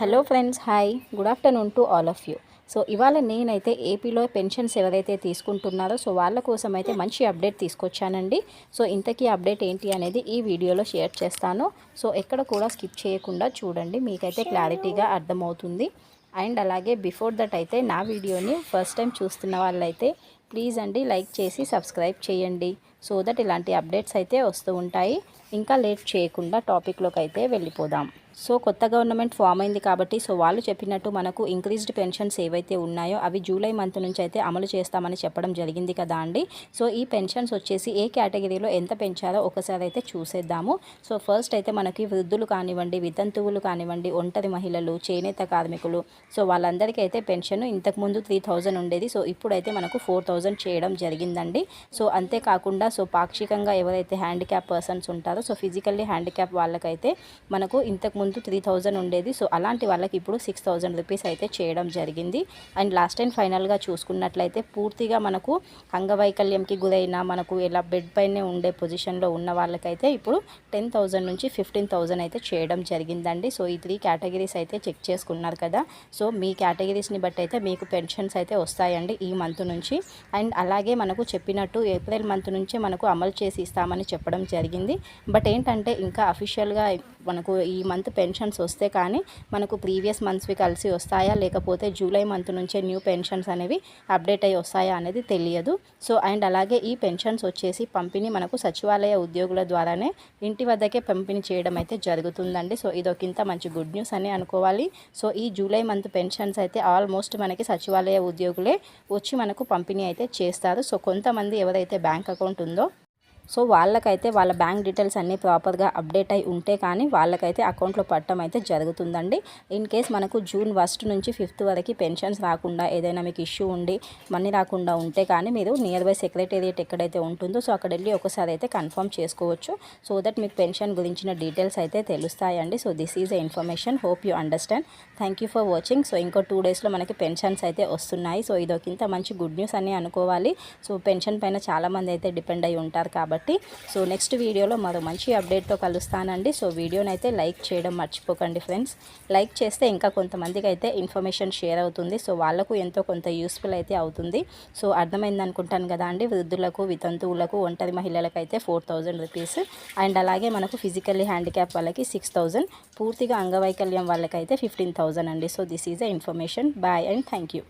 Hello friends hi good afternoon to all of you so ఇవాళ నేనైతే ఏపీలో pensions ఎవరైతే తీసుకుంటున్నారో సో వాళ్ళ కోసం అయితే మంచి అప్డేట్ తీసుకొచ్చానండి. సో ఇంతకీ అప్డేట్ ఏంటి అనేది ఈ వీడియోలో షేర్ చేస్తాను. సో ఎక్కడ కూడా స్కిప్ చేయకుండా చూడండి మీకైతే క్లారిటీగా అర్థమవుతుంది. అండ్ అలాగే బిఫోర్ దట్ అయితే నా వీడియోని ఫస్ట్ టైం చూస్తున్న వాళ్ళైతే ప్లీజ్ అండి లైక్ చేసి సబ్స్క్రైబ్ చేయండి. సో దట్ ఇలాంటి అప్డేట్స్ అయితే వస్తూ ఉంటాయి. ఇంకా లేట్ చేయకుండా టాపిక్లోకి అయితే వెళ్ళిపోదాం. సో కొత్త గవర్నమెంట్ ఫామ్ అయింది కాబట్టి సో వాళ్ళు చెప్పినట్టు మనకు ఇంక్రీజ్డ్ పెన్షన్స్ ఏవైతే ఉన్నాయో అవి జూలై మంత్ నుంచి అయితే అమలు చేస్తామని చెప్పడం జరిగింది కదా అండి. సో ఈ పెన్షన్స్ వచ్చేసి ఏ కేటగిరీలో ఎంత పెంచారో ఒకసారి అయితే చూసేద్దాము. సో ఫస్ట్ అయితే మనకి వృద్ధులు కానివ్వండి వితంతువులు కానివ్వండి ఒంటరి మహిళలు చేనేత కార్మికులు సో వాళ్ళందరికీ అయితే పెన్షన్ ఇంతకుముందు త్రీ థౌజండ్ ఉండేది. సో ఇప్పుడైతే మనకు ఫోర్ థౌజండ్ చేయడం జరిగిందండి. సో అంతేకాకుండా సో పాక్షికంగా ఎవరైతే హ్యాండిక్యాప్ పర్సన్స్ ఉంటారో సో ఫిజికల్లీ హ్యాండిక్యాప్ వాళ్ళకైతే మనకు ఇంతకుముందు త్రీ థౌజండ్ ఉండేది. సో అలాంటి వాళ్ళకి ఇప్పుడు సిక్స్ థౌజండ్ రూపీస్ అయితే చేయడం జరిగింది. అండ్ లాస్ట్ అండ్ ఫైనల్గా చూసుకున్నట్లయితే పూర్తిగా మనకు అంగవైకల్యంకి గురైన మనకు ఇలా బెడ్ పైనే ఉండే పొజిషన్లో ఉన్న వాళ్ళకైతే ఇప్పుడు టెన్ థౌజండ్ నుంచి ఫిఫ్టీన్ థౌజండ్ అయితే చేయడం జరిగిందండి. సో ఈ త్రీ కేటగిరీస్ అయితే చెక్ చేసుకున్నారు కదా. సో మీ కేటగిరీస్ని బట్టి అయితే మీకు పెన్షన్స్ అయితే వస్తాయండి ఈ మంత్ నుంచి. అండ్ అలాగే మనకు చెప్పినట్టు ఏప్రిల్ మంత్ నుంచే మనకు అమలు చేసి ఇస్తామని చెప్పడం జరిగింది. బట్ ఏంటంటే ఇంకా అఫీషియల్గా మనకు ఈ మంత్ పెన్షన్స్ వస్తే కానీ మనకు ప్రీవియస్ మంత్స్వి కలిసి వస్తాయా? లేకపోతే జూలై మంత్ నుంచే న్యూ పెన్షన్స్ అనేవి అప్డేట్ అయ్యి వస్తాయా అనేది తెలియదు. సో అండ్ అలాగే ఈ పెన్షన్స్ వచ్చేసి పంపిణీ మనకు సచివాలయ ఉద్యోగుల ద్వారానే ఇంటి వద్దకే పంపిణీ చేయడం అయితే జరుగుతుందండి. సో ఇదొకింత మంచి గుడ్ న్యూస్ అని అనుకోవాలి. సో ఈ జూలై మంత్ పెన్షన్స్ అయితే ఆల్మోస్ట్ మనకి సచివాలయ ఉద్యోగులే వచ్చి మనకు పంపిణీ అయితే చేస్తారు. సో కొంతమంది ఎవరైతే బ్యాంక్ అకౌంట్ ఉందో 정도 సో వాళ్ళకైతే వాళ్ళ బ్యాంక్ డీటెయిల్స్ అన్నీ ప్రాపర్గా అప్డేట్ అయి ఉంటే కానీ వాళ్ళకైతే అకౌంట్లో పట్టడం అయితే జరుగుతుందండి. ఇన్ కేస్ మనకు జూన్ ఫస్ట్ నుంచి ఫిఫ్త్ వరకు పెన్షన్స్ రాకుండా ఏదైనా మీకు ఇష్యూ ఉండి మనీ రాకుండా ఉంటే కానీ మీరు నియర్ బై సెక్రటేరియట్ ఎక్కడైతే ఉంటుందో సో అక్కడ వెళ్ళి ఒకసారి అయితే కన్ఫర్మ్ చేసుకోవచ్చు. సో దట్ మీకు పెన్షన్ గురించిన డీటెయిల్స్ అయితే తెలుస్తాయండి. So this is a information. Hope you understand. Thank you for watching. So ఇంకో టూ డేస్లో మనకి పెన్షన్స్ అయితే వస్తున్నాయి. సో ఇదొకింత మంచి గుడ్ న్యూస్ అని అనుకోవాలి. సో పెన్షన్ పైన చాలామంది అయితే డిపెండ్ అయి ఉంటారు కాబట్టి సో నెక్స్ట్ వీడియోలో మరో మంచి అప్డేట్తో కలుస్తానండి. సో వీడియోని అయితే లైక్ చేయడం మర్చిపోకండి ఫ్రెండ్స్. లైక్ చేస్తే ఇంకా కొంతమందికి అయితే ఇన్ఫర్మేషన్ షేర్ అవుతుంది. సో వాళ్ళకు ఎంతో కొంత యూస్ఫుల్ అయితే అవుతుంది. సో అర్థమైంది అనుకుంటాను కదా అండి. వృద్ధులకు వితంతువులకు ఒంటరి మహిళలకు అయితే ఫోర్ థౌజండ్ రూపీస్. అండ్ అలాగే మనకు ఫిజికల్లీ హ్యాండిక్యాప్ వాళ్ళకి సిక్స్ థౌజండ్. పూర్తిగా అంగవైకల్యం వాళ్ళకైతే ఫిఫ్టీన్ థౌజండ్ అండి. So this is a information. Bye and thank you.